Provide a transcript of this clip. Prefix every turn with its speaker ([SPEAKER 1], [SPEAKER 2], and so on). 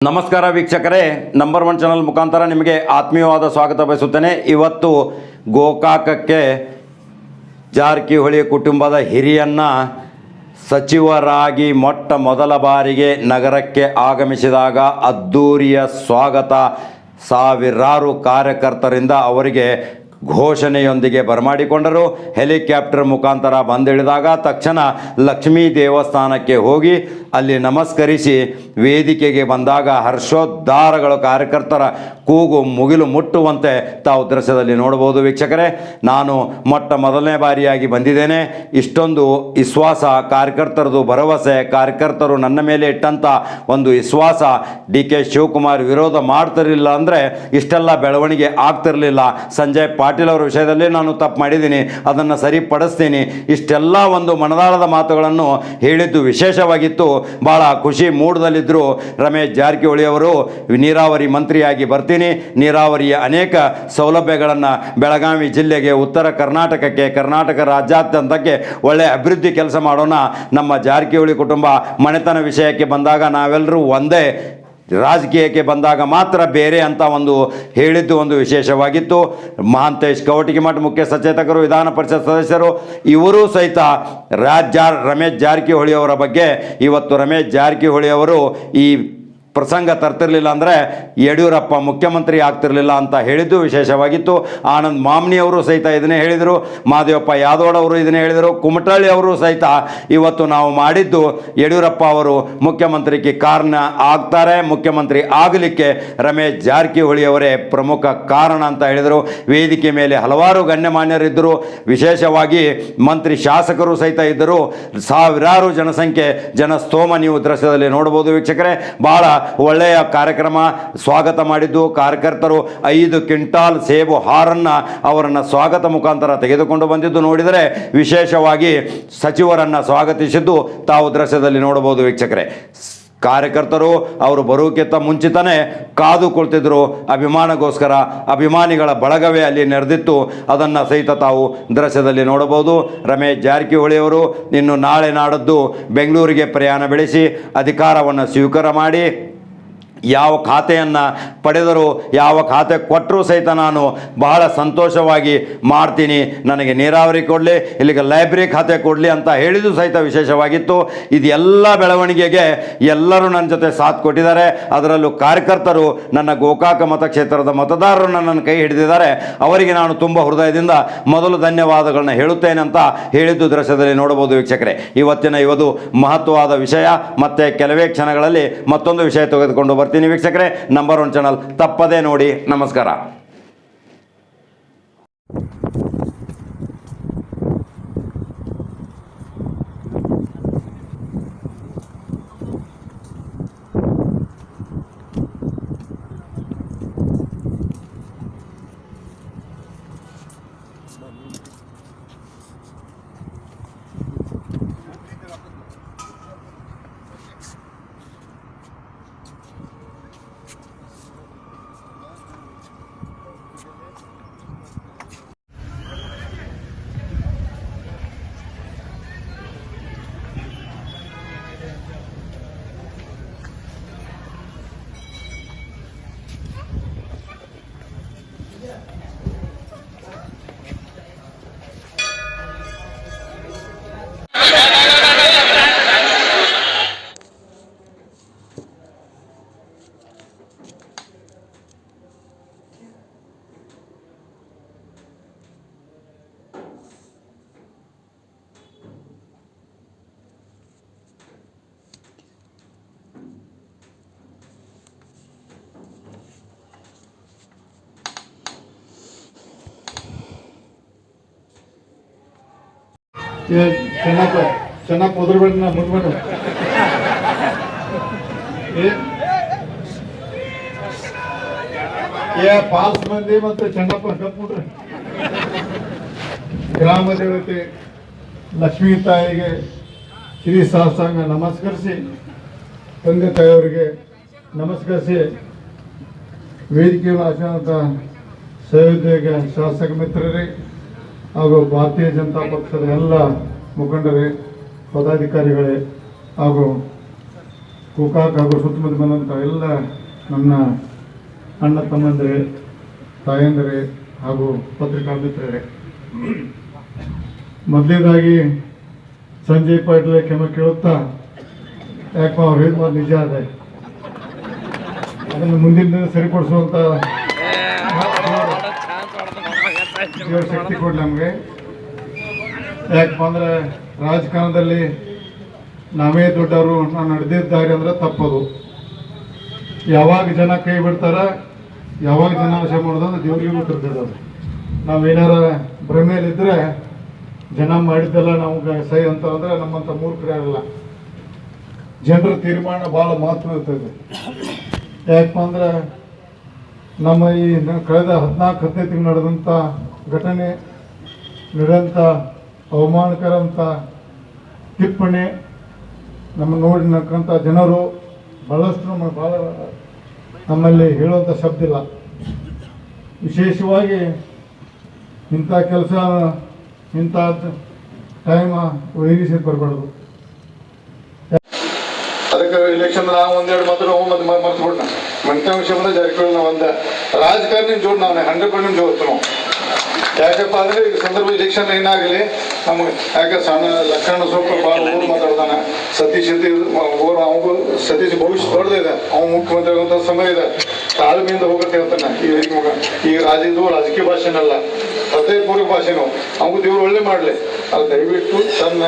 [SPEAKER 1] ನಮಸ್ಕಾರ ವೀಕ್ಷಕರೇ number one channel ಮುಖಾಂತರ ನಿಮಗೆ ಆತ್ಮೀಯವಾದ ಸ್ವಾಗತ ಬಯಸುತ್ತೇನೆ. ಇವತ್ತು ಗೋಕಾಕಕ್ಕೆ ಜಾರಕಿಹೊಳಿ ಕುಟುಂಬದ ಹಿರಿಯನ್ನ ಸಚಿವರಾಗಿ ಮೊಟ್ಟ ಮೊದಲ ಬಾರಿಗೆ ನಗರಕ್ಕೆ ಆಗಮಿಸಿದಾಗ ಅದ್ದೂರಿಯ ಸ್ವಾಗತ ಸಾವಿರಾರು ಕಾರ್ಯಕರ್ತರಿಂದ ಅವರಿಗೆ ಘೋಷಣೆಯೊಂದಿಗೆ ಬರಮಾಡಿಕೊಂಡರು. ಹೆಲಿಕಾಪ್ಟರ್ ಮುಖಾಂತರ ಬಂದಿಳಿದಾಗ ತಕ್ಷಣ ಲಕ್ಷ್ಮೀ ದೇವಸ್ಥಾನಕ್ಕೆ ಹೋಗಿ ಅಲ್ಲಿ ನಮಸ್ಕರಿಸಿ ವೇದಿಕೆಗೆ ಬಂದಾಗ ಹರ್ಷೋದ್ಧಾರಗಳು ಕಾರ್ಯಕರ್ತರ ಕೂಗು ಮುಗಿಲು ಮುಟ್ಟುವಂತೆ ತಾವು ದೃಶ್ಯದಲ್ಲಿ ನೋಡಬಹುದು ವೀಕ್ಷಕರೇ. ನಾನು ಮೊಟ್ಟ ಮೊದಲನೇ ಬಾರಿಯಾಗಿ ಬಂದಿದ್ದೇನೆ. ಇಷ್ಟೊಂದು ವಿಶ್ವಾಸ ಕಾರ್ಯಕರ್ತರದು ಭರವಸೆ, ಕಾರ್ಯಕರ್ತರು ನನ್ನ ಮೇಲೆ ಇಟ್ಟಂಥ ಒಂದು ವಿಶ್ವಾಸ ಡಿ ಕೆ ಶಿವಕುಮಾರ್ ವಿರೋಧ ಮಾಡ್ತಿರಲಿಲ್ಲ ಅಂದರೆ ಇಷ್ಟೆಲ್ಲ ಬೆಳವಣಿಗೆ ಆಗ್ತಿರಲಿಲ್ಲ. ಸಂಜಯ್ ಪಾಟೀಲ್ ಅವರ ವಿಷಯದಲ್ಲಿ ನಾನು ತಪ್ಪು ಮಾಡಿದ್ದೀನಿ. ಅದನ್ನು ಸರಿಪಡಿಸ್ತೀನಿ. ಇಷ್ಟೆಲ್ಲ ಒಂದು ಮನದಾಳದ ಮಾತುಗಳನ್ನು ಹೇಳಿದ್ದು ವಿಶೇಷವಾಗಿತ್ತು. ಭಾಳ ಖುಷಿ ಮೂಡದಲ್ಲಿದ್ದರು ರಮೇಶ್ ಜಾರಕಿಹೊಳಿ ಅವರು ನೀರಾವರಿ ಮಂತ್ರಿಯಾಗಿ ಬರ್ತೀನಿ ನೀರಾವರಿಯ ಅನೇಕ ಸೌಲಭ್ಯಗಳನ್ನು ಬೆಳಗಾವಿ ಜಿಲ್ಲೆಗೆ ಉತ್ತರ ಕರ್ನಾಟಕಕ್ಕೆ, ಕರ್ನಾಟಕ ರಾಜ್ಯಾದ್ಯಂತಕ್ಕೆ ಒಳ್ಳೆಯ ಅಭಿವೃದ್ಧಿ ಕೆಲಸ ಮಾಡೋಣ. ನಮ್ಮ ಜಾರಕಿಹೊಳಿ ಕುಟುಂಬ ಮನೆತನ ವಿಷಯಕ್ಕೆ ಬಂದಾಗ ನಾವೆಲ್ಲರೂ ಒಂದೇ. ರಾಜಕೀಯಕ್ಕೆ ಬಂದಾಗ ಮಾತ್ರ ಬೇರೆ ಅಂತ ಒಂದು ಹೇಳಿದ್ದು ಒಂದು ವಿಶೇಷವಾಗಿತ್ತು. ಮಹಾಂತೇಶ್ ಕವಟಿಗಿಮಠ ಮುಖ್ಯ ಸಚೇತಕರು, ವಿಧಾನ ಪರಿಷತ್ ಸದಸ್ಯರು, ಇವರೂ ಸಹಿತ ರಾಜ್ಯ ರಮೇಶ್ ಜಾರಕಿಹೊಳಿ ಅವರ ಬಗ್ಗೆ ಇವತ್ತು ರಮೇಶ್ ಜಾರಕಿಹೊಳಿ ಅವರು ಈ ಪ್ರಸಂಗ ತರ್ತಿರ್ಲಿಲ್ಲ ಅಂದರೆ ಯಡಿಯೂರಪ್ಪ ಮುಖ್ಯಮಂತ್ರಿ ಆಗ್ತಿರಲಿಲ್ಲ ಅಂತ ಹೇಳಿದ್ದು ವಿಶೇಷವಾಗಿತ್ತು. ಆನಂದ್ ಮಾಮ್ನಿ ಅವರು ಸಹಿತ ಇದನ್ನೇ ಹೇಳಿದರು. ಮಾದೇವಪ್ಪ ಯಾದವ್ ಅವರು ಇದನ್ನೇ ಹೇಳಿದರು. ಕುಮಟಳ್ಳಿ ಅವರು ಸಹಿತ ಇವತ್ತು ನಾವು ಮಾಡಿದ್ದು ಯಡಿಯೂರಪ್ಪ ಅವರು ಮುಖ್ಯಮಂತ್ರಿಗೆ ಕಾರಣ ಆಗ್ತಾರೆ. ಮುಖ್ಯಮಂತ್ರಿ ಆಗಲಿಕ್ಕೆ ರಮೇಶ್ ಜಾರಕಿಹೊಳಿ ಅವರೇ ಪ್ರಮುಖ ಕಾರಣ ಅಂತ ಹೇಳಿದರು. ವೇದಿಕೆ ಮೇಲೆ ಹಲವಾರು ಗಣ್ಯಮಾನ್ಯರಿದ್ದರು. ವಿಶೇಷವಾಗಿ ಮಂತ್ರಿ ಶಾಸಕರು ಸಹಿತ ಇದ್ದರು. ಸಾವಿರಾರು ಜನಸಂಖ್ಯೆ, ಜನಸ್ತೋಮ ನೀವು ದೃಶ್ಯದಲ್ಲಿ ನೋಡಬಹುದು ವೀಕ್ಷಕರೇ. ಬಹಳ ಒಳ್ಳೆಯ ಕಾರ್ಯಕ್ರಮ ಸ್ವಾಗತ ಮಾಡಿದ್ದು ಕಾರ್ಯಕರ್ತರು ಐದು ಕ್ವಿಂಟಾಲ್ ಸೇಬು ಹಾರನ್ನು ಅವರನ್ನು ಸ್ವಾಗತ ಮುಖಾಂತರ ತೆಗೆದುಕೊಂಡು ಬಂದಿದ್ದು ನೋಡಿದರೆ ವಿಶೇಷವಾಗಿ ಸಚಿವರನ್ನು ಸ್ವಾಗತಿಸಿದ್ದು ತಾವು ದೃಶ್ಯದಲ್ಲಿ ನೋಡಬಹುದು ವೀಕ್ಷಕರೇ. ಕಾರ್ಯಕರ್ತರು ಅವರು ಬರೋಕ್ಕಿಂತ ಮುಂಚಿತನೇ ಕಾದು ಅಭಿಮಾನಗೋಸ್ಕರ ಅಭಿಮಾನಿಗಳ ಬಳಗವೇ ಅಲ್ಲಿ ನೆರೆದಿತ್ತು. ಅದನ್ನು ಸಹಿತ ತಾವು ದೃಶ್ಯದಲ್ಲಿ ನೋಡಬಹುದು. ರಮೇಶ್ ಜಾರಕಿಹೊಳಿಯವರು ಇನ್ನು ನಾಳೆ ನಾಡದ್ದು ಬೆಂಗಳೂರಿಗೆ ಪ್ರಯಾಣ ಬೆಳೆಸಿ ಅಧಿಕಾರವನ್ನು ಸ್ವೀಕಾರ ಮಾಡಿ ಯಾವ ಖಾತೆಯನ್ನು ಪಡೆದರೂ, ಯಾವ ಖಾತೆ ಕೊಟ್ಟರೂ ಸಹಿತ ನಾನು ಬಹಳ ಸಂತೋಷವಾಗಿ ಮಾಡ್ತೀನಿ. ನನಗೆ ನೀರಾವರಿ ಕೊಡಲಿ, ಇಲ್ಲಿಗೆ ಲೈಬ್ರರಿ ಖಾತೆ ಕೊಡಲಿ ಅಂತ ಹೇಳಿದ್ದು ಸಹಿತ ವಿಶೇಷವಾಗಿತ್ತು. ಇದೆಲ್ಲ ಬೆಳವಣಿಗೆಗೆ ಎಲ್ಲರೂ ನನ್ನ ಜೊತೆ ಸಾಥ್ ಕೊಟ್ಟಿದ್ದಾರೆ. ಅದರಲ್ಲೂ ಕಾರ್ಯಕರ್ತರು, ನನ್ನ ಗೋಕಾಕ ಮತಕ್ಷೇತ್ರದ ಮತದಾರರು ನನ್ನನ್ನು ಕೈ ಹಿಡಿದಿದ್ದಾರೆ. ಅವರಿಗೆ ನಾನು ತುಂಬ ಹೃದಯದಿಂದ ಮೊದಲು ಧನ್ಯವಾದಗಳನ್ನ ಹೇಳುತ್ತೇನೆ ಅಂತ ಹೇಳಿದ್ದು ದೃಶ್ಯದಲ್ಲಿ ನೋಡಬಹುದು ವೀಕ್ಷಕರೇ. ಇವತ್ತಿನ ಇವತ್ತು ಮಹತ್ವವಾದ ವಿಷಯ. ಮತ್ತು ಕೆಲವೇ ಕ್ಷಣಗಳಲ್ಲಿ ಮತ್ತೊಂದು ವಿಷಯ ತೆಗೆದುಕೊಂಡು ಬರ್ತೀನಿ. ವೀಕ್ಷಕರೇ ನಂಬರ್ ಒನ್ ಚಾನಲ್ ತಪ್ಪದೇ ನೋಡಿ ನಮಸ್ಕಾರ.
[SPEAKER 2] ಚೆನ್ನಪ್ಪ ಚೆನ್ನಪ್ಪ ಒದರ್ಬೇಡ ನಾ ಮುಟ್ಬೇಡ ಏ? ಪಾಲ್ಸ್ ಮಂದಿ ಮತ್ತು ಚೆನ್ನಪ್ಪ ಕಪ್ಬಿಟ್ರೆ ಗ್ರಾಮ ದೇವತೆ ಲಕ್ಷ್ಮೀ ತಾಯಿಗೆ ಶ್ರೀ ಸಹಸ್ರಾಂಗ ನಮಸ್ಕರಿಸಿ, ತಂದೆ ತಾಯಿಯವರಿಗೆ ನಮಸ್ಕರಿಸಿ ವೇದಿಕೆಯಲ್ಲಿ ಆಚರಣದ ಸಹೋದ್ಯೋಗ ಶಾಸಕ ಮಿತ್ರರೇ ಹಾಗೂ ಭಾರತೀಯ ಜನತಾ ಪಕ್ಷದ ಎಲ್ಲ ಮುಖಂಡರೇ, ಪದಾಧಿಕಾರಿಗಳೇ ಹಾಗೂ ಗೋಕಾಕ್ ಹಾಗೂ ಸುತ್ತಮುತ್ತ ಬಂದಂಥ ಎಲ್ಲ ನನ್ನ ಅಣ್ಣ ತಮ್ಮಂದಿರೇ, ತಾಯಂದಿರಿ ಹಾಗೂ ಪತ್ರಿಕಾ ಮಿತ್ರರೇ ಮೊದಲನೇದಾಗಿ ಸಂಜಯ್ ಪಾಟೀಲ್ ಕ್ಷಮೆ ಕೇಳುತ್ತಾ? ಯಾಕಪ್ಪ ಅವ್ರು ಹೇಳಿದ ನಿಜ ಅದೇ. ಅದನ್ನು ಮುಂದಿನ ದಿನ ಸರಿಪಡಿಸುವಂತ ದೇವ್ರ ಶಕ್ತಿ ಕೊಡ್ಲಿ ನಮಗೆ. ಯಾಕಪ್ಪ ಅಂದ್ರೆ ರಾಜಕಾರಣದಲ್ಲಿ ನಾವೇ ದೊಡ್ಡವರು, ನಾವು ನಡೆದಿದ್ದಾರೆ ಅಂದ್ರೆ ತಪ್ಪದು. ಯಾವಾಗ ಜನ ಕೈ ಬಿಡ್ತಾರ, ಯಾವಾಗ ಜನ ಆಶೆ ಮಾಡೋದಂದ್ರೆ ದೇವರಿಗೆ ಗೊತ್ತಿರ್ತದೆ ಅದು ನಾವೇನಾರ ಭ್ರಮೆಯಲ್ಲಿದ್ದರೆ ಜನ ಮಾಡಿದ್ದೆಲ್ಲ ನಮ್ಗೆ ಸೈ ಅಂತ ಅಂದ್ರೆ ನಮ್ಮಂತ ಮೂರ್ಖರ ಇರಲ್ಲ ಜನರ ತೀರ್ಮಾನ ಭಾಳ ಮಹತ್ವ ಇರ್ತದೆ. ಯಾಕಪ್ಪ ಅಂದ್ರೆ ನಮ್ಮ ಈ ಕಳೆದ ಹದಿನಾಲ್ಕು, ಹದಿನೈದು ತಿಂಗಳು ನಡೆದಂಥ ಘಟನೆ ನಡೆದಂಥ ಅವಮಾನಕರ ಅಂತ ಟಿಪ್ಪಣಿ ನಮ್ಮ ನೋಡಿ ನಕ್ಕಂಥ ಜನರು ಭಾಳಷ್ಟು ನಮ್ಮ ಭಾಳ ನಮ್ಮಲ್ಲಿ ಹೇಳುವಂಥ ಶಬ್ದ ಇಲ್ಲ. ವಿಶೇಷವಾಗಿ ಇಂಥ ಕೆಲಸ, ಇಂಥ ಟೈಮ ಒದಗಿಸಿ ಬರಬಾರ್ದು. ಅದಕ್ಕೆ ಇಲೆಕ್ಷನ್ ನಾವು ಒಂದೆರಡು ಮಾತ್ರ ಮತ್ತೆ ಮರ್ತು ಬಿಟ್ಟ ಮಂತ್ರಿ ವಿಷಯ ಬಂದ ಜಾರಕಿಹೊಳಿ ನಾವು ಒಂದ ರಾಜಕಾರಣಿ ಜೋಡ್ ನಾವು ಹಂಡ್ರೆಡ್ ಪರ್ಸೆಂಟ್ ಜೋಡ್ತು ನಾವು. ಯಾಕಪ್ಪ ಅಂದ್ರೆ ಈಗ ಸಂದರ್ಭ ಇಲೆಕ್ಷನ್ ಏನಾಗಲಿ ನಮ್ಗೆ ಯಾಕೆ ಸಣ್ಣ ಲಕ್ಷಣ ಸ್ವಲ್ಪ ಭಾಳ ಊರು ಮಾತಾಡ್ತಾನೆ ಸತೀಶ್ ಅಂತ ಓರ್ ಅವಂಗು ಸತೀಶ್ ಭವಿಷ್ಯ ದೊಡ್ಡದಿದೆ ಅವ್ನು ಮುಖ್ಯಮಂತ್ರಿ ಆಗುವಂಥ ಸಮಯ ಇದೆ. ತಾಳ್ಮೆಯಿಂದ ಹೋಗುತ್ತೆ ಹೇಳ್ತಾನೆ ಈ ಮಗ ಈ ರಾಜ ಇದು ರಾಜಕೀಯ ಭಾಷೆನಲ್ಲ. ಹೃದಯಪೂರ್ವಕ ಭಾಷೆನೋ ಅವ್ಗೂ ದೇವ್ರು ಒಳ್ಳೆ ಮಾಡಲಿ. ಅದು ದಯವಿಟ್ಟು ತನ್ನ